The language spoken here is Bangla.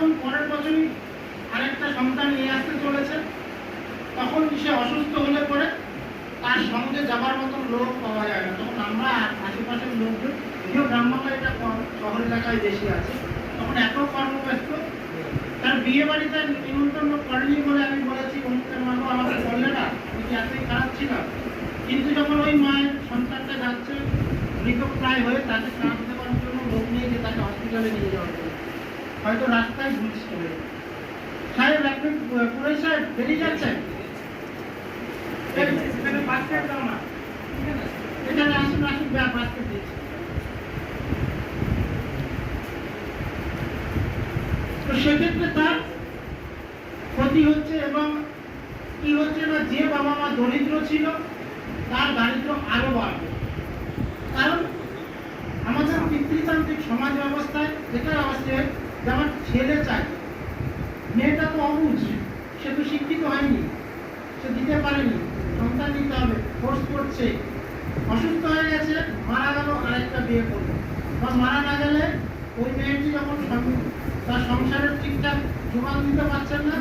বছরই আরেকটা সন্তান নিয়ে আসতে চলেছে, তখন সে অসুস্থ হলে পরে তার সঙ্গে যাবার মতন লোক পাওয়া যায় না। তখন আমরা আশেপাশের লোকজন, যদিও গ্রাম এটা শহর এলাকায় বেশি আছে, তখন এত কর্মব্যস্ত। তার বিয়ে বাড়িতে নিমন্ত্রণ করেনি বলে আমি বলেছি অমুকের মাগো আমাকে বললে না? আমি এতই খারাপ ছিলাম কিন্তু যখন ওই মায়ের সন্তানটা যাচ্ছে মৃত প্রায় হয়ে তাকে কাঁচ দেওয়ার জন্য লোক নিয়ে গিয়ে তাকে হসপিটালে নিয়ে যাওয়া হলো হয়তো রাস্তায় ভুল করে সাহেব আপনি পুরো সাহেব বেরিয়ে যাচ্ছেন এখানে আসুন আসুন তো সেক্ষেত্রে তার ক্ষতি হচ্ছে এবং কি হচ্ছে না, যে বাবা মা দরিদ্র ছিল, তার দারিদ্র আরও বাড়বে। কারণ আমাদের পিতৃতান্ত্রিক সমাজ ব্যবস্থায় যেটা আছে যে আমার ছেলে চাই মেয়েটা তো অবুঝ, সে তো শিক্ষিত হয়নি, সে দিতে পারেনি, সন্তান দিতে হবে ফোর্স করছে। অসুস্থ হয়ে গেছে, মারা গেল আরেকটা বিয়ে করল। বা মারা না গেলে ওই মেয়েটি যখন তার সংসারের ঠিকঠাক যোগান দিতে পারছেন না